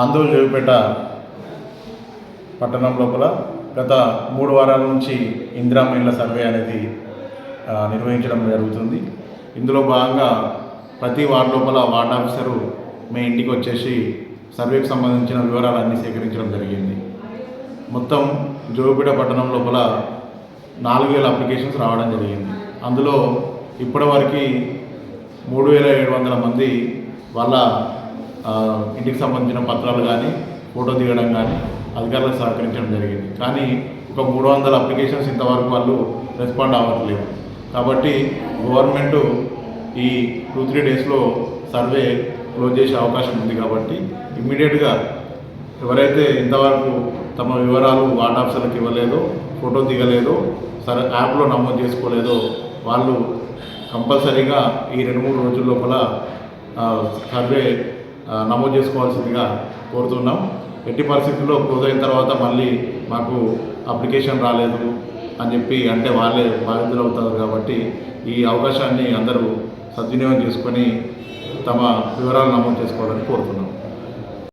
ఆందోళన జోగిపేట పట్టణం లోపల గత మూడు వారాల నుంచి ఇందిరామ ఇళ్ళ సర్వే అనేది నిర్వహించడం జరుగుతుంది. ఇందులో భాగంగా ప్రతి వార్డు లోపల వార్డ్ ఆఫీసరు మీ ఇంటికి వచ్చేసి సర్వేకి సంబంధించిన వివరాలన్నీ సేకరించడం జరిగింది. మొత్తం జోగుపేట పట్టణం లోపల నాలుగు వేల అప్లికేషన్స్ రావడం జరిగింది. అందులో ఇప్పటివరకు మూడు వేల ఏడు వందల మంది వాళ్ళ ఇంటికి సంబంధించిన పత్రాలు కానీ ఫోటో దిగడం కానీ అధికారులకు సహకరించడం జరిగింది. కానీ ఒక మూడు వందల అప్లికేషన్స్ ఇంతవరకు వాళ్ళు రెస్పాండ్ అవ్వట్లేదు. కాబట్టి గవర్నమెంట్ ఈ టూ త్రీ డేస్లో సర్వే క్లోజ్ చేసే అవకాశం ఉంది కాబట్టి ఇమ్మీడియట్గా ఎవరైతే ఇంతవరకు తమ వివరాలు వార్డ్ ఆఫీసర్లకు ఇవ్వలేదో ఫోటో దిగలేదో సరే యాప్లో నమోదు చేసుకోలేదో వాళ్ళు కంపల్సరీగా ఈ రెండు మూడు రోజుల లోపల సర్వే నమోదు చేసుకోవాల్సిందిగా కోరుతున్నాం. ఎట్టి పరిస్థితుల్లో క్లోజ్ అయిన తర్వాత మళ్ళీ మాకు అప్లికేషన్ రాలేదు అని చెప్పి అంటే వాళ్ళే బాధితులు అవుతారు కాబట్టి ఈ అవకాశాన్ని అందరూ సద్వినియోగం చేసుకొని తమ వివరాలు నమోదు చేసుకోవాలని కోరుతున్నాం.